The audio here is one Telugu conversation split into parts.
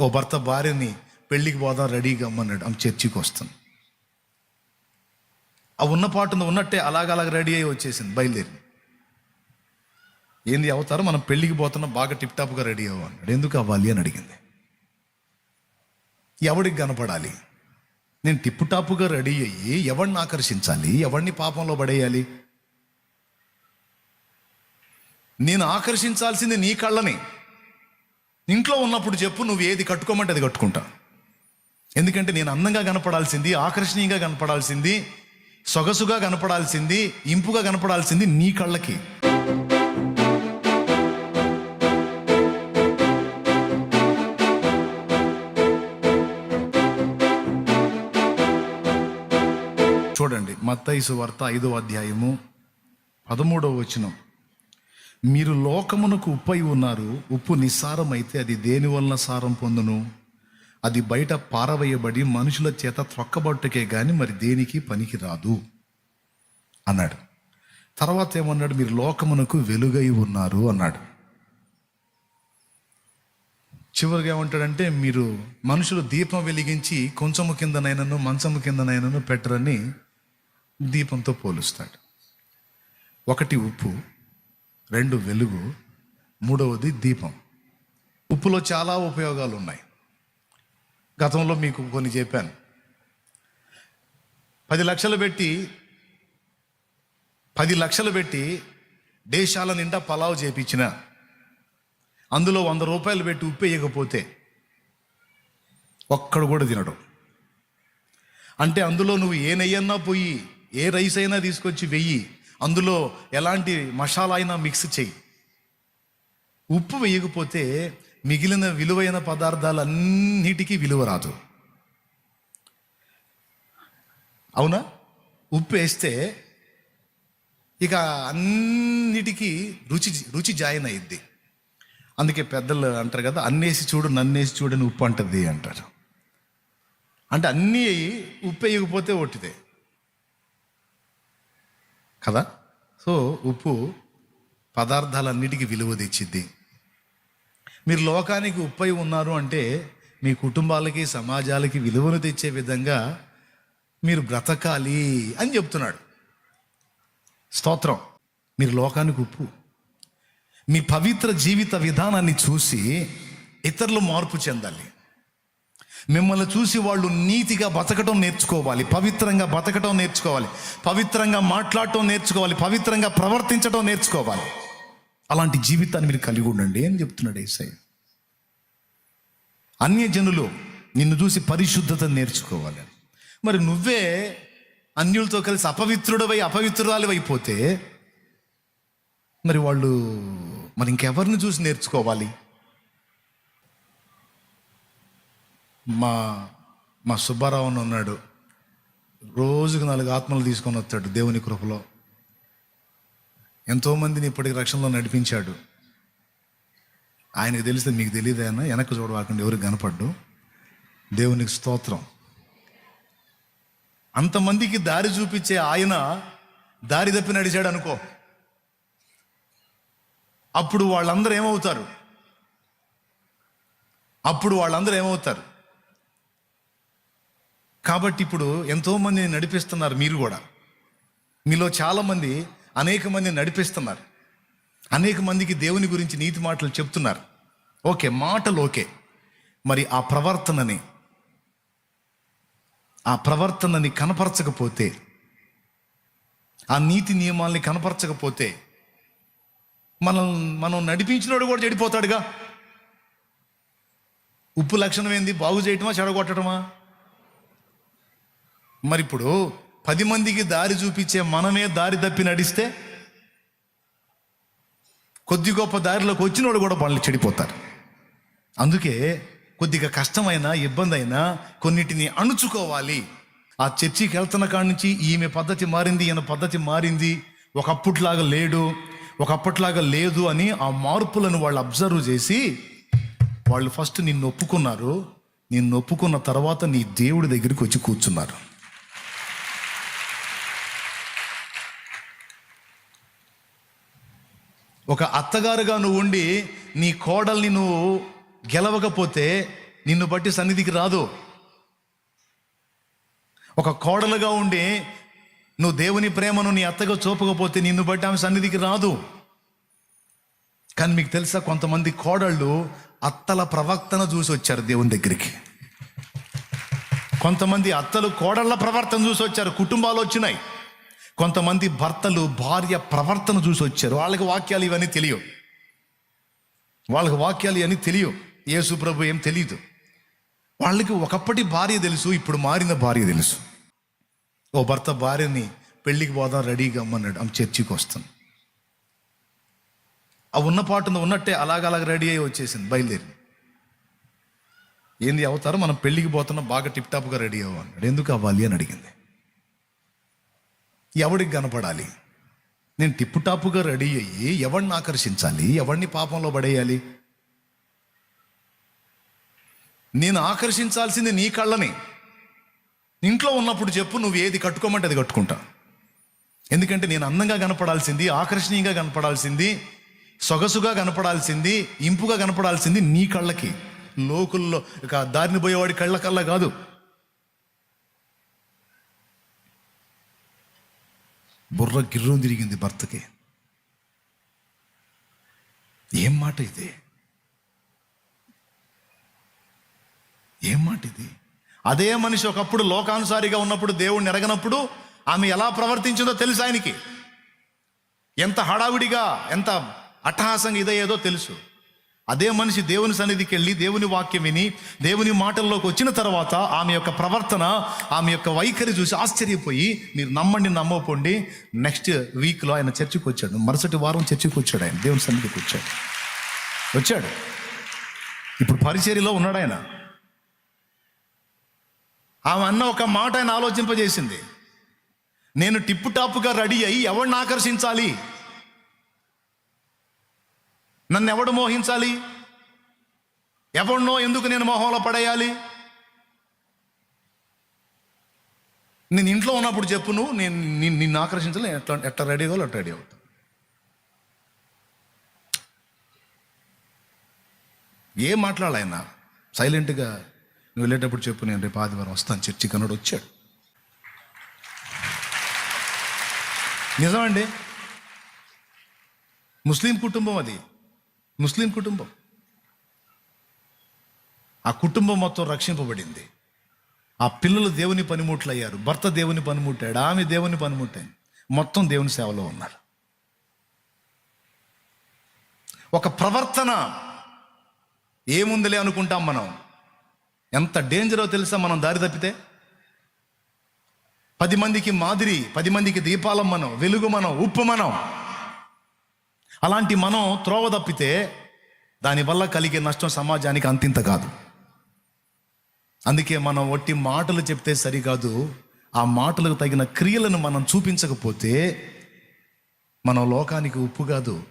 ఓ భర్త భార్యని పెళ్ళికి పోదాం రెడీగా అమ్మన్నాడు ఆమె చర్చికి వస్తాను ఆ ఉన్న పాటున ఉన్నట్టే అలాగలాగ రెడీ అయ్యి వచ్చేసింది బయలుదేరి ఏంది అవుతారు? మనం పెళ్ళికి పోతున్నాం బాగా టిప్ టాప్గా రెడీ అవ్వన్నాడు ఎందుకు అవ్వాలి అని అడిగింది. ఎవడికి కనపడాలి? నేను టిప్ టాప్గా రెడీ అయ్యి ఎవడిని ఆకర్షించాలి? ఎవరిని పాపంలో పడేయాలి? నేను ఆకర్షించాల్సింది నీ కళ్ళని. ఇంట్లో ఉన్నప్పుడు చెప్పు నువ్వు ఏది కట్టుకోమంటే అది కట్టుకుంటా. ఎందుకంటే నేను అందంగా కనపడాల్సింది ఆకర్షణీయంగా కనపడాల్సింది సొగసుగా కనపడాల్సింది ఇంపుగా కనపడాల్సింది నీ కళ్ళకి. చూడండి మత్తైసు వార్త ఐదో అధ్యాయము పదమూడవ వచనం. మీరు లోకమునకు ఉప్పై ఉన్నారు ఉప్పు నిస్సారమైతే అది దేని వలన సారం పొందును? అది బయట పారవేయబడి మనుషుల చేత త్రొక్కబట్టుకే కానీ మరి దేనికి పనికి రాదు? అన్నాడు. తర్వాత ఏమన్నాడు? మీరు లోకమునకు వెలుగై ఉన్నారు అన్నాడు. చివరిగా ఏమంటాడంటే మీరు మనుషులు దీపం వెలిగించి కొంచెము కిందనైనను మంచము కిందనైనను పెట్టరని దీపంతో పోలుస్తాడు. ఒకటి ఉప్పు రెండు వెలుగు మూడవది దీపం. ఉప్పులో చాలా ఉపయోగాలు ఉన్నాయి గతంలో మీకు కొన్ని చెప్పాను. పది లక్షలు పెట్టి పది లక్షలు పెట్టి దేశాల నిండా పలావ్ చేపించిన అందులో వంద రూపాయలు పెట్టి ఉప్పు వేయకపోతే ఒక్కడు కూడా తినడు. అంటే అందులో నువ్వు ఏ నెయ్యన్నా పోయి ఏ రైస్ అయినా తీసుకొచ్చి వెయ్యి అందులో ఎలాంటి మసాలా అయినా మిక్స్ చెయ్యి ఉప్పు వేయకపోతే మిగిలిన విలువైన పదార్థాలన్నిటికీ విలువ రాదు. అవునా? ఉప్పు వేస్తే ఇక అన్నిటికీ రుచి రుచి జాయిన్ అయ్యిద్ది అందుకే పెద్దలు అంటారు కదా అన్నేసి చూడు నన్నేసి చూడని ఉప్పు అంటది అంటారు. అంటే అన్నీ ఉప్పు వేయకపోతే ఒట్టిదే. కదా? సో ఉప్పు పదార్థాలన్నిటికీ విలువ తెచ్చిద్ది. మీరు లోకానికి ఉప్పై ఉన్నారు అంటే మీ కుటుంబాలకి సమాజాలకి విలువను తెచ్చే విధంగా మీరు బ్రతకాలి అని చెప్తున్నాడు. స్తోత్రం. మీరు లోకానికి ఉప్పు. మీ పవిత్ర జీవిత విధానాన్ని చూసి ఇతరులు మార్పు చెందాలి. మిమ్మల్ని చూసి వాళ్ళు నీతిగా బతకటం నేర్చుకోవాలి పవిత్రంగా బతకటం నేర్చుకోవాలి పవిత్రంగా మాట్లాడటం నేర్చుకోవాలి పవిత్రంగా ప్రవర్తించటం నేర్చుకోవాలి. అలాంటి జీవితాన్ని మీరు కలిగి ఉండండి అని చెప్తున్నాడు ఏసయ్య. అన్యజనులు నిన్ను చూసి పరిశుద్ధత నేర్చుకోవాలి. మరి నువ్వే అన్యులతో కలిసి అపవిత్రుడవై అపవిత్రురాలు అయిపోతే మరి వాళ్ళు మరి ఇంకెవరిని చూసి నేర్చుకోవాలి? మా మా సుబ్బారావు ఉన్నాడు. రోజుకు నాలుగు ఆత్మలు తీసుకొని వస్తాడు దేవుని కృపలో. ఎంతోమందిని ఇప్పటికి రక్షణలో నడిపించాడు. ఆయనకు తెలిస్తే మీకు తెలియదేనా వెనక్కి చూడవాకుండా ఎవరికి కనపడ్డు. దేవునికి స్తోత్రం. అంతమందికి దారి చూపించే ఆయన దారి తప్పి నడిచాడు అనుకో. అప్పుడు వాళ్ళందరూ ఏమవుతారు? అప్పుడు వాళ్ళందరూ ఏమవుతారు? కాబట్టి ఇప్పుడు ఎంతోమందిని నడిపిస్తున్నారు మీరు కూడా. మీలో చాలామంది అనేక మందిని నడిపిస్తున్నారు. అనేక మందికి దేవుని గురించి నీతి మాటలు చెప్తున్నారు. ఓకే మాటలు ఓకే. మరి ఆ ప్రవర్తనని ఆ ప్రవర్తనని కనపరచకపోతే ఆ నీతి నియమాల్ని కనపరచకపోతే మనం మనం నడిపించినోడు కూడా చెడిపోతాడుగా. ఉప్పు లక్షణం ఏంది? బాగు చేయటమా చెడగొట్టడమా మరి ఇప్పుడు పది మందికి దారి చూపించే మనమే దారి తప్పి నడిస్తే కొద్ది గొప్ప దారిలోకి వచ్చినోడు కూడా వాళ్ళు చెడిపోతారు. అందుకే కొద్దిగా కష్టమైన ఇబ్బంది అయినా కొన్నిటిని అణుచుకోవాలి. ఆ చర్చికి వెళ్తున్న కాడి నుంచి ఈమె పద్ధతి మారింది ఈయన పద్ధతి మారింది. ఒకప్పట్లాగా లేడు ఒకప్పట్లాగా లేదు అని ఆ మార్పులను వాళ్ళు అబ్జర్వ్ చేసి వాళ్ళు ఫస్ట్ నిన్ను ఒప్పుకున్నారు. నిన్ను ఒప్పుకున్న తర్వాత నీ దేవుడి దగ్గరికి వచ్చి కూర్చున్నారు. ఒక అత్తగారుగా నువ్వు ఉండి నీ కోడల్ని నువ్వు గెలవకపోతే నిన్ను బట్టి సన్నిధికి రాదు. ఒక కోడలుగా ఉండి నువ్వు దేవుని ప్రేమను నీ అత్తగా చూపకపోతే నిన్ను బట్టి ఆమె సన్నిధికి రాదు. కానీ మీకు తెలుసా కొంతమంది కోడళ్ళు అత్తల ప్రవర్తన చూసి వచ్చారు దేవుని దగ్గరికి. కొంతమంది అత్తలు కోడళ్ళ ప్రవర్తన చూసి వచ్చారు కుటుంబాలు వచ్చినాయి. కొంతమంది భర్తలు భార్య ప్రవర్తన చూసి వచ్చారు. వాళ్ళకి వాక్యాలు ఇవన్నీ తెలియవు. వాళ్ళకి వాక్యాలు ఇవన్నీ తెలియవు. యేసు ప్రభు ఏం తెలియదు వాళ్ళకి ఒకప్పటి భార్య తెలుసు ఇప్పుడు మారిన భార్య తెలుసు. ఓ భర్త భార్యని పెళ్ళికి పోదాం రెడీగా అమ్మన్నాడు ఆమె చర్చికి వస్తాను ఆ ఉన్న పాటున ఉన్నట్టే అలాగలాగ రెడీ అయ్యి వచ్చేసింది బయలుదేరి ఏంది అవుతారు? మనం పెళ్ళికి పోతున్నాం బాగా టిప్ టాప్గా రెడీ అవ్వన్నాడు ఎందుకు అవ్వాలి అని అడిగింది. ఎవడికి కనపడాలి? నేను టిప్పుటాపుగా రెడీ అయ్యి ఎవడిని ఆకర్షించాలి? ఎవడిని పాపంలో పడేయాలి? నేను ఆకర్షించాల్సింది నీ కళ్ళని. ఇంట్లో ఉన్నప్పుడు చెప్పు నువ్వు ఏది కట్టుకోమంటే అది కట్టుకుంటా. ఎందుకంటే నేను అందంగా కనపడాల్సింది ఆకర్షణీయంగా కనపడాల్సింది సొగసుగా కనపడాల్సింది ఇంపుగా కనపడాల్సింది నీ కళ్ళకి. లోకుల్లో దారిని పోయేవాడి కళ్ళ కళ్ళ కాదు. బుర్ర గిర్రం తిరిగింది భర్తకి. ఏం మాట ఇది? ఏం మాట ఇది? అదే మనిషి ఒకప్పుడు లోకానుసారిగా ఉన్నప్పుడు దేవుణ్ణి ఎరగనప్పుడు ఆమె ఎలా ప్రవర్తించిందో తెలుసు ఆయనకి. ఎంత హడావిడిగా ఎంత అట్టహాసంగా ఇదయ్యేదో తెలుసు. అదే మనిషి దేవుని సన్నిధికి వెళ్ళి దేవుని వాక్యం విని దేవుని మాటల్లోకి వచ్చిన తర్వాత ఆమె యొక్క ప్రవర్తన ఆమె యొక్క వైఖరి చూసి ఆశ్చర్యపోయి మీరు నమ్మండి నమ్మపోండి నెక్స్ట్ వీక్లో ఆయన చర్చికి వచ్చాడు మరుసటి వారం చర్చికి వచ్చాడు ఆయన. దేవుని సన్నిధికి వచ్చాడు. వచ్చాడు. ఇప్పుడు పరిచర్యలో ఉన్నాడు ఆయన. ఆమె అన్న ఒక మాట ఆయన ఆలోచింపజేసింది. నేను టిప్పు టాప్గా రెడీ అయ్యి ఎవరిని ఆకర్షించాలి? నన్ను ఎవడు మోహించాలి? ఎవడినో ఎందుకు నేను మోహంలో పడేయాలి? నేను ఇంట్లో ఉన్నప్పుడు చెప్పు నువ్వు నేను నిన్ను- నిన్ను ఎట్లా ఎట్లా రెడీ అవ్వాలి అట్లా రెడీ అవుతా. ఏం మాట్లాడాలి ఆయన? సైలెంట్గా నువ్వు వెళ్ళేటప్పుడు చెప్పు నేను రేపు ఆదివారం వస్తాను చర్చి కన్నాడు వచ్చాడు. నిజమండి. ముస్లిం కుటుంబం అది. ముస్లిం కుటుంబం. ఆ కుటుంబం మొత్తం రక్షింపబడింది. ఆ పిల్లలు దేవుని పనిముట్లు అయ్యారు. భర్త దేవుని పనిముట్టాడు. ఆమె దేవుని పనిముట్టాను మొత్తం దేవుని సేవలో ఉన్నారు. ఒక ప్రవర్తన ఏముందిలే అనుకుంటాం మనం. ఎంత డేంజరో తెలుసా మనం దారి తప్పితే? పది మందికి మాదిరి పది మందికి దీపాలం మనం వెలుగు మనం ఉప్పు మనం. అలాంటి మనం త్రోవ తప్పితే దానివల్ల కలిగే నష్టం సమాజానికి అంతింత కాదు. అందుకే మనం ఒట్టి మాటలు చెప్తే సరికాదు. ఆ మాటలకు తగిన క్రియలను మనం చూపించకపోతే మనం లోకానికి ఉప్పు కాదు.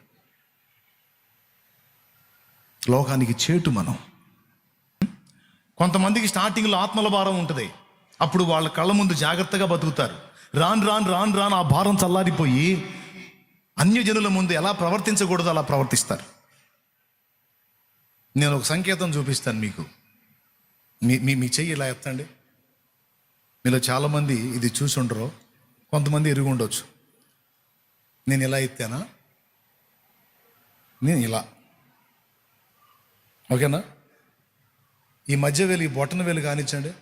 లోకానికి చేటు మనం. కొంతమందికి స్టార్టింగ్లో ఆత్మల భారం ఉంటుంది. అప్పుడు వాళ్ళ కళ్ళ ముందు జాగ్రత్తగా బతుకుతారు. రాను రాను రాను రాను ఆ భారం చల్లారిపోయి అన్యజనుల ముందు ఎలా ప్రవర్తించకూడదో అలా ప్రవర్తిస్తారు. నేను ఒక సంకేతం చూపిస్తాను మీకు. మీ మీ మీ చెయ్యి ఇలా ఎత్తండి. మీలో చాలామంది ఇది చూసి ఉండరు కొంతమంది ఎరుగు ఉండొచ్చు. నేను ఇలా ఎత్తానా? నేను ఇలా. ఓకేనా? ఈ మధ్య వేలు ఈ బొటన వేలు కానిచ్చండి.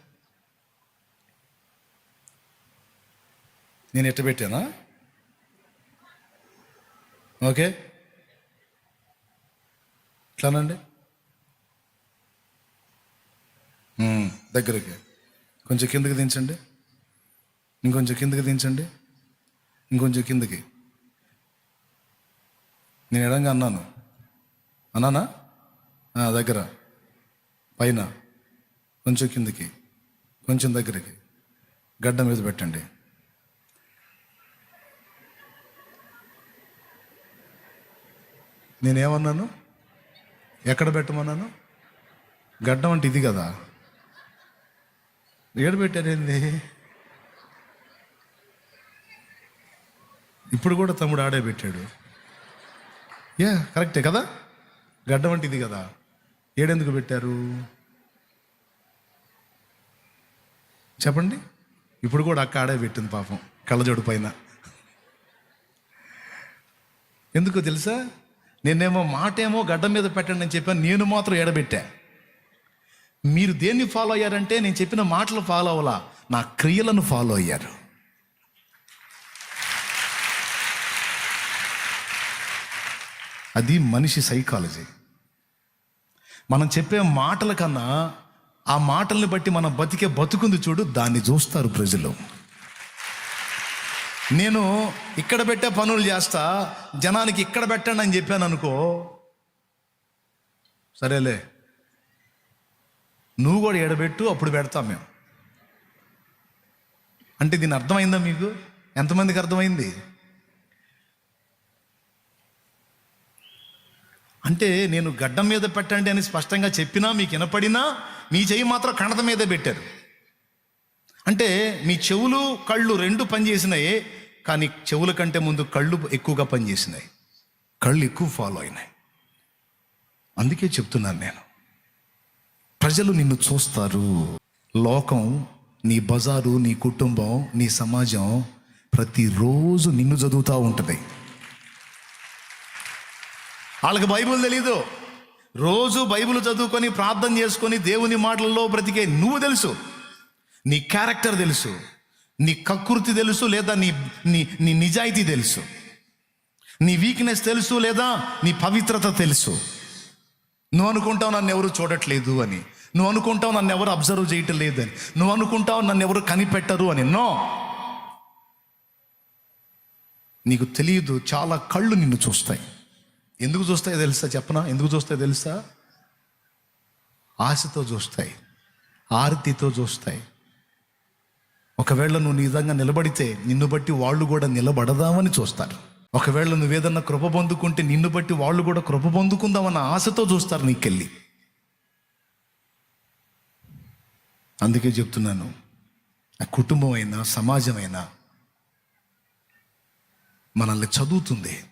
నేను ఎట్ట పెట్టానా ఓకే. ఇట్లానండి. దగ్గరికి. కొంచెం కిందకి దించండి. ఇంకొంచెం కిందకి దించండి. ఇంకొంచెం కిందకి. నేను ఎడంగా అన్నాను. అన్నానా? దగ్గర. పైన. కొంచెం కిందకి. కొంచెం దగ్గరికి. గడ్డ మీద పెట్టండి. నేనేమన్నాను? ఎక్కడ పెట్టమన్నాను? గడ్డం అంటే ఇది కదా. ఏడు పెట్టారేంది? ఇప్పుడు కూడా తమ్ముడు ఆడే పెట్టాడు. యా కరెక్టే కదా? గడ్డం అంటే ఇది కదా. ఏడెందుకు పెట్టారు? చెప్పండి. ఇప్పుడు కూడా అక్క ఆడే పెట్టింది పాపం కళ్ళజోడు పైన. ఎందుకో తెలుసా? నేనేమో మాటేమో గడ్డ మీద పెట్టండి అని చెప్పాను నేను మాత్రం ఎడబెట్టా మీరు దేన్ని ఫాలో అయ్యారంటే నేను చెప్పిన మాటలు ఫాలో అవ్వాలా? నా క్రియలను ఫాలో అయ్యారు. అది మనిషి సైకాలజీ మనం చెప్పే మాటల కన్నా ఆ మాటల్ని బట్టి మనం బతికే బతుకుంది చూడు దాన్ని చూస్తారు ప్రజలు. నేను ఇక్కడ పెట్టే పనులు చేస్తా జనానికి ఇక్కడ పెట్టండి అని చెప్పాను అనుకో. సరేలే. నువ్వు కూడా ఎడబెట్టు అప్పుడు పెడతాం మేము. అంటే దీని అర్థమైందా మీకు? ఎంతమందికి అర్థమైంది? అంటే నేను గడ్డం మీద పెట్టండి అని స్పష్టంగా చెప్పినా మీకు వినపడినా మీ చెయ్యి మాత్రం కణత మీదే పెట్టారు. అంటే మీ చెవులు కళ్ళు రెండు పనిచేసినాయి కానీ చెవుల కంటే ముందు కళ్ళు ఎక్కువగా పనిచేసినాయి. కళ్ళు ఎక్కువ ఫాలో అయినాయి. అందుకే చెప్తున్నాను నేను. ప్రజలు నిన్ను చూస్తారు. లోకం నీ బజారు నీ కుటుంబం నీ సమాజం ప్రతిరోజు నిన్ను చదువుతూ ఉంటుంది. వాళ్ళకి బైబుల్ తెలీదు. రోజు బైబుల్ చదువుకొని ప్రార్థన చేసుకొని దేవుని మాటలలో బ్రతికే నువ్వు తెలుసు. నీ క్యారెక్టర్ తెలుసు. నీ కకృతి తెలుసు లేదా నీ నీ నీ నిజాయితీ తెలుసు. నీ వీక్నెస్ తెలుసు లేదా నీ పవిత్రత తెలుసు. నువ్వు అనుకుంటావు నన్ను ఎవరు చూడట్లేదు అని. నువ్వు అనుకుంటావు నన్ను ఎవరు అబ్జర్వ్ చేయటం లేదని నువ్వు అనుకుంటావు నన్ను ఎవరు కనిపెట్టరు అని. నో నీకు తెలియదు చాలా కళ్ళు నిన్ను చూస్తాయి. ఎందుకు చూస్తాయో తెలుసా చెప్పనా? ఎందుకు చూస్తాయో తెలుసా? ఆశతో చూస్తాయి. ఆరతితో చూస్తాయి. ఒకవేళ నువ్వు నిజంగా నిలబడితే నిన్ను బట్టి వాళ్ళు కూడా నిలబడదామని చూస్తారు. ఒకవేళ నువ్వేదన్నా కృప పొందుకుంటే నిన్ను బట్టి వాళ్ళు కూడా కృప పొందుకుందామన్న ఆశతో చూస్తారు నీకెళ్ళి. అందుకే చెప్తున్నాను ఆ కుటుంబం అయినా సమాజం అయినా మనల్ని చదువుతుంది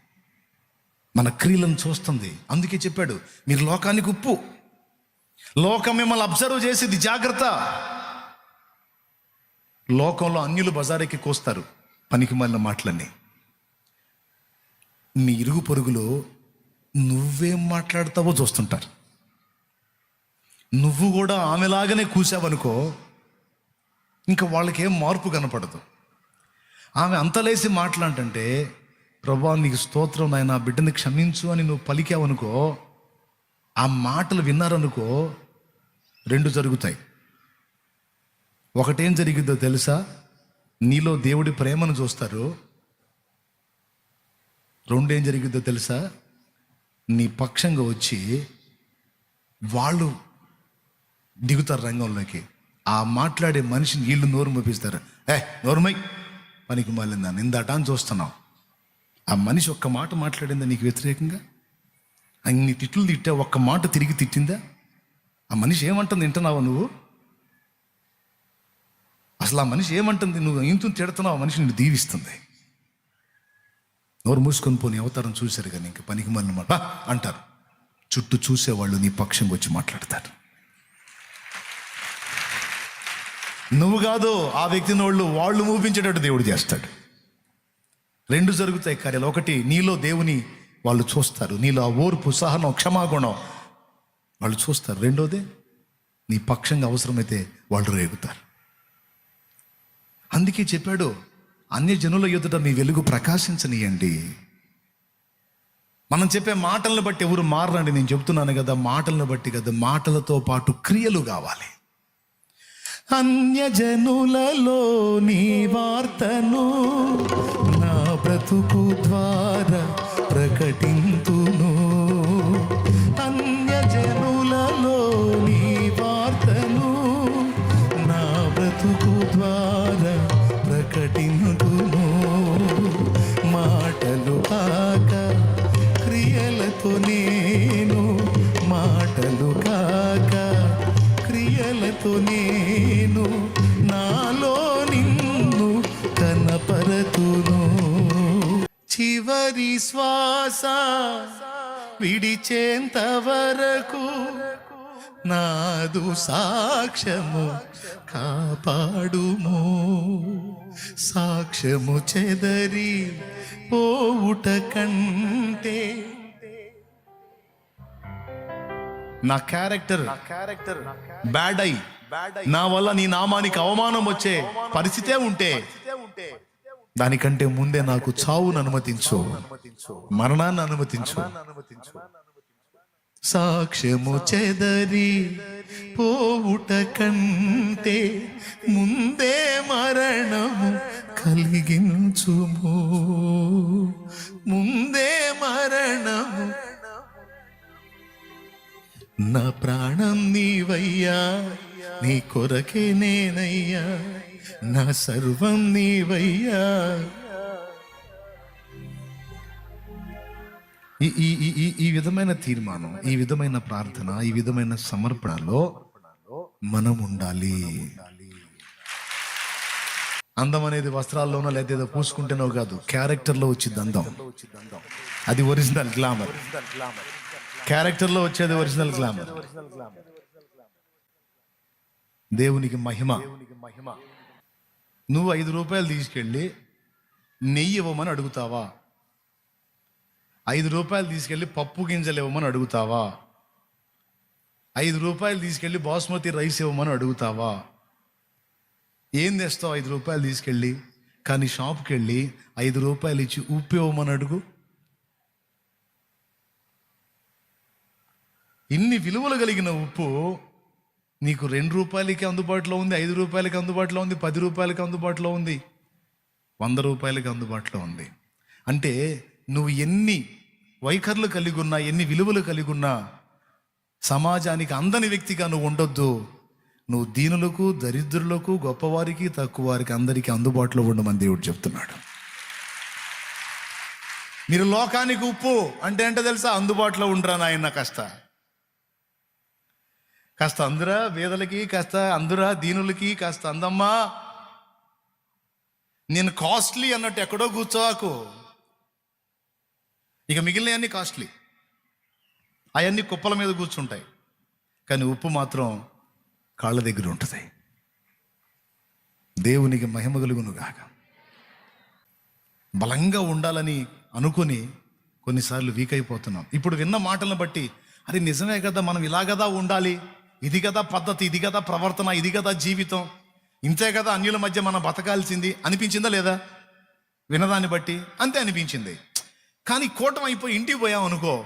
మన క్రియలను చూస్తుంది. అందుకే చెప్పాడు మీరు లోకానికి ఉప్పు. లోకం మిమ్మల్ని అబ్జర్వ్ చేసేది జాగ్రత్త. లోకంలో అన్యులు బజారెక్కి కోస్తారు. పనికి మళ్ళిన మాటలన్నీ. మీ ఇరుగు పొరుగులో నువ్వేం మాట్లాడతావో చూస్తుంటారు. నువ్వు కూడా ఆమెలాగానే కూసావనుకో ఇంకా వాళ్ళకేం మార్పు కనపడదు. ఆమె అంతలేసి మాట్లాడంటే ప్రభా నీకు స్తోత్రం నాయన బిడ్డని క్షమించు అని నువ్వు పలికావనుకో ఆ మాటలు విన్నారనుకో రెండు జరుగుతాయి. ఒకటేం జరిగిందో తెలుసా? నీలో దేవుడి ప్రేమను చూస్తారు. రెండేం జరిగిందో తెలుసా? నీ పక్షంగా వచ్చి వాళ్ళు దిగుతారు రంగంలోకి. ఆ మాట్లాడే మనిషిని వీళ్ళు నోరు మోపిస్తారు. ఏ నోరుమై పనికి మాలిందా. నిందట అని చూస్తున్నావు. ఆ మనిషి ఒక్క మాట మాట్లాడిందా నీకు వ్యతిరేకంగా? అన్ని తిట్లు తిట్టా ఒక్క మాట తిరిగి తిట్టిందా? ఆ మనిషి ఏమంటుంది? వింటున్నావా నువ్వు? అసలు ఆ మనిషి ఏమంటుంది? నువ్వు ఇంత తిడుతున్నావు ఆ మనిషి నిన్ను దీవిస్తుంది. నోరు మూసుకొని పోని అవతారం చూశారు కానీ ఇంక పనికి మళ్ళీ మాట. అంటారు. చుట్టూ చూసేవాళ్ళు నీ పక్షంగా వచ్చి మాట్లాడతారు. నువ్వు కాదు ఆ వ్యక్తిని వాళ్ళు వాళ్ళు మూపించేటట్టు దేవుడు చేస్తాడు. రెండు జరుగుతాయి కార్యాలు. ఒకటి నీలో దేవుని వాళ్ళు చూస్తారు. నీలో ఆ ఓర్పు సహనం క్షమాగుణం వాళ్ళు చూస్తారు. రెండోది నీ పక్షంగా అవసరమైతే వాళ్ళు రేగుతారు. అందుకే చెప్పాడు అన్య జనుల ఎదుట మీ వెలుగు ప్రకాశించనియండి. మనం చెప్పే మాటలను బట్టి ఎవరు మారరండి నేను చెప్తున్నాను కదా మాటలను బట్టి కదా మాటలతో పాటు క్రియలు కావాలి. అన్యజనులలో నీ వార్తను నా బ్రతుకు ద్వారా ప్రకటించ చివరి శ్వాస విడిచేంత వరకు నాదు సాక్ష్యము కాపాడుము. సాక్ష్యము చెదరి పోవుట కంటే నా క్యారెక్టర్ క్యారెక్టర్ బ్యాడ్ అయి నా వల్ల నీ నామానికి అవమానం వచ్చే పరిస్థితే ఉంటే దానికంటే ముందే నాకు చావును అనుమతించు. మరణాన్ని అనుమతించు. సాక్ష్యము చెదరి పోవుట కంటే ముందే మరణము కలిగించుము. ముందే మరణము నా ప్రాణం నీవయ్యా నీ కొరకే నేనయ్యా. నా సర్వం నీవయ్యా. ఈ ఈ ఈ- ఈ ఈ విధమైన తీర్మానం ఈ విధమైన ప్రార్థన ఈ విధమైన సమర్పణలో మనం ఉండాలి. అందం అనేది వస్త్రాల్లోనో లేదా ఏదో పూసుకుంటేనో కాదు క్యారెక్టర్లో వచ్చింది అందం. అది ఒరిజినల్ గ్లామర్. క్యారెక్టర్లో వచ్చేది ఒరిజినల్ గ్లామర్. దేవునికి మహిమ. నువ్వు ఐదు రూపాయలు తీసుకెళ్ళి నెయ్యి ఇవ్వమని అడుగుతావా? ఐదు రూపాయలు తీసుకెళ్ళి పప్పు గింజలు ఇవ్వమని అడుగుతావా? ఐదు రూపాయలు తీసుకెళ్ళి బాస్మతి రైస్ ఇవ్వమని అడుగుతావా? ఏం తెస్తావు ఐదు రూపాయలు తీసుకెళ్ళి? కానీ షాప్కి వెళ్ళి ఐదు రూపాయలు ఇచ్చి ఉప్పు ఇవ్వమని అడుగు. ఇన్ని విలువలు కలిగిన ఉప్పు నీకు రెండు రూపాయలకి అందుబాటులో ఉంది ఐదు రూపాయలకి అందుబాటులో ఉంది పది రూపాయలకి అందుబాటులో ఉంది వంద రూపాయలకి అందుబాటులో ఉంది. అంటే నువ్వు ఎన్ని వైఖరులు కలిగి ఉన్నా ఎన్ని విలువలు కలిగి ఉన్నా సమాజానికి అందని వ్యక్తిగా నువ్వు ఉండొద్దు. నువ్వు దీనులకు దరిద్రులకు గొప్పవారికి తక్కువ వారికి అందరికీ అందుబాటులో ఉండమని దేవుడు చెప్తున్నాడు. మీరు లోకానికి ఉప్పు అంటే ఏంటో తెలుసా? అందుబాటులో ఉండరా నాయన కష్ట? కాస్త అందురా వేదలకి కాస్త అందురా దీనులకి కాస్త అందమ్మా. నేను కాస్ట్లీ అన్నట్టు ఎక్కడో కూర్చోవాకు. ఇక మిగిలినవన్నీ కాస్ట్లీ. అవన్నీ కుప్పల మీద కూర్చుంటాయి. కానీ ఉప్పు మాత్రం కాళ్ళ దగ్గర ఉంటుంది. దేవునికి మహిమ కలుగునుగాక. బలంగా ఉండాలని అనుకుని కొన్నిసార్లు వీక్ అయిపోతున్నాం. ఇప్పుడు విన్న మాటలను బట్టి అది నిజమే కదా మనం ఇలా కదా ఉండాలి? ఇది కదా పద్ధతి ఇది కదా ప్రవర్తన ఇది కదా జీవితం. ఇంతే కదా అన్యుల మధ్య మనం బతకాల్సింది అనిపించిందా లేదా? వినదాన్ని బట్టి అంతే అనిపించింది. కానీ కూటం అయిపోయి ఇంటికి పోయాం అనుకో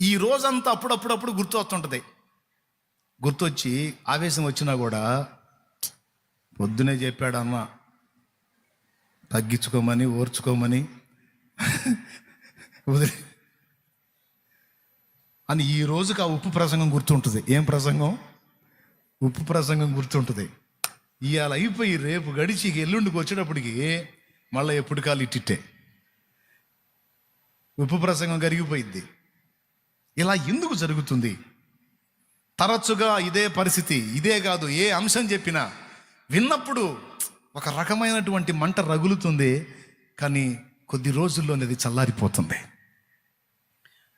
ఈ రోజంతా అప్పుడప్పుడప్పుడు గుర్తు వస్తుంటుంది. గుర్తొచ్చి ఆవేశం వచ్చినా కూడా పొద్దునే చెప్పాడు అమ్మ తగ్గించుకోమని ఓర్చుకోమని. వదిలే అని ఈ రోజుకి ఆ ఉప్పు ప్రసంగం గుర్తుంటుంది. ఏం ప్రసంగం? ఉప్పు ప్రసంగం గుర్తుంటుంది. ఇవాళ అయిపోయి రేపు గడిచి ఎల్లుండికి వచ్చేటప్పటికి మళ్ళీ ఎప్పుడు కాలు ఇట్టిట్టే. ఉప్పు ప్రసంగం కరిగిపోయింది ఇలా ఎందుకు జరుగుతుంది? తరచుగా ఇదే పరిస్థితి ఇదే కాదు ఏ అంశం చెప్పినా విన్నప్పుడు ఒక రకమైనటువంటి మంట రగులుతుంది కానీ కొద్ది రోజుల్లోనేది చల్లారిపోతుంది.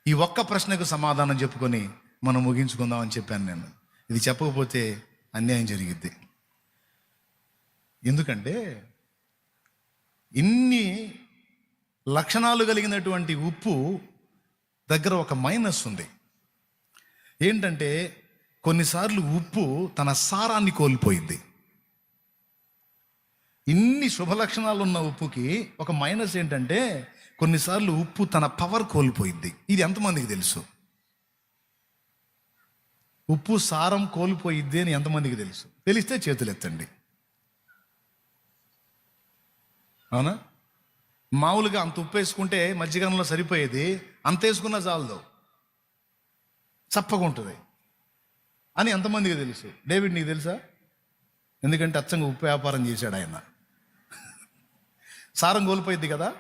ఈ ఒక్క ప్రశ్నకు సమాధానం చెప్పుకొని మనం ముగించుకుందామని చెప్పాను నేను. ఇది చెప్పకపోతే అన్యాయం జరిగిద్ది. ఎందుకంటే ఇన్ని లక్షణాలు కలిగినటువంటి ఉప్పు దగ్గర ఒక మైనస్ ఉంది. ఏంటంటే కొన్నిసార్లు ఉప్పు తన సారాన్ని కోల్పోయింది ఇన్ని శుభ లక్షణాలు ఉన్న ఉప్పుకి ఒక మైనస్ ఏంటంటే కొన్నిసార్లు ఉప్పు తన పవర్ కోల్పోయింది ఇది ఎంతమందికి తెలుసు? ఉప్పు సారం కోల్పోయిద్ది అని ఎంతమందికి తెలుసు? తెలిస్తే చేతులు ఎత్తండి అవునా? మామూలుగా అంత ఉప్పు వేసుకుంటే మధ్యకాలంలో సరిపోయేది అంత వేసుకున్నా చాలదు. చప్పగా ఉంటుంది. అని ఎంతమందికి తెలుసు? డేవిడ్ నీకు తెలుసా? ఎందుకంటే అచ్చంగా ఉప్పు వ్యాపారం చేశాడు ఆయన. సారం కోల్పోయింది కదా?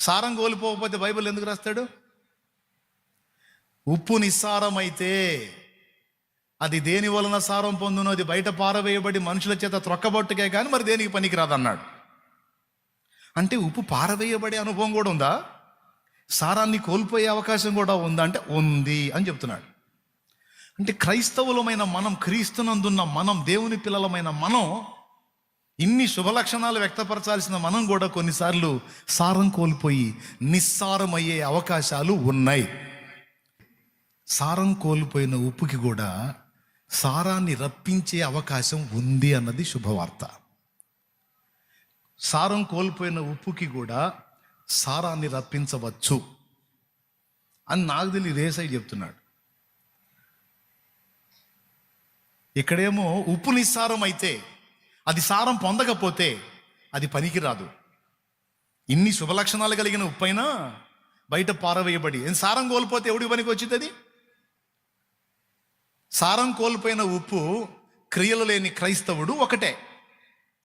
సారం కోల్పోకపోతే బైబిల్ ఎందుకు రాస్తాడు? ఉప్పు నిస్సారమైతే అది దేని వలన సారం పొందునో అది బయట పారవేయబడి మనుషుల చేత త్రొక్కబొట్టుకే కానీ మరి దేనికి పనికిరాదన్నాడు? అంటే ఉప్పు పారవేయబడే అనుభవం కూడా ఉందా? సారాన్ని కోల్పోయే అవకాశం కూడా ఉందా? అంటే ఉంది అని చెప్తున్నాడు. అంటే క్రైస్తవులమైన మనం క్రీస్తునందున్న మనం దేవుని పిల్లలమైన మనం ఇన్ని శుభలక్షణాలు వ్యక్తపరచాల్సిన మనం కూడా కొన్నిసార్లు సారం కోల్పోయి నిస్సారమయ్యే అవకాశాలు ఉన్నాయి. సారం కోల్పోయిన ఉప్పుకి కూడా సారాన్ని రప్పించే అవకాశం ఉంది అన్నది శుభవార్త. సారం కోల్పోయిన ఉప్పుకి కూడా సారాన్ని రప్పించవచ్చు. అని నాకు తెలియ రేసై చెప్తున్నాడు. ఇక్కడేమో ఉప్పు నిస్సారం అయితే అది సారం పొందకపోతే అది పనికిరాదు. ఇన్ని శుభలక్షణాలు కలిగిన ఉప్పైనా బయట పారవేయబడి ఏం సారం కోల్పోతే ఎవడి పనికి వచ్చింది అది? సారం కోల్పోయిన ఉప్పు క్రియలు లేని క్రైస్తవుడు ఒకటే.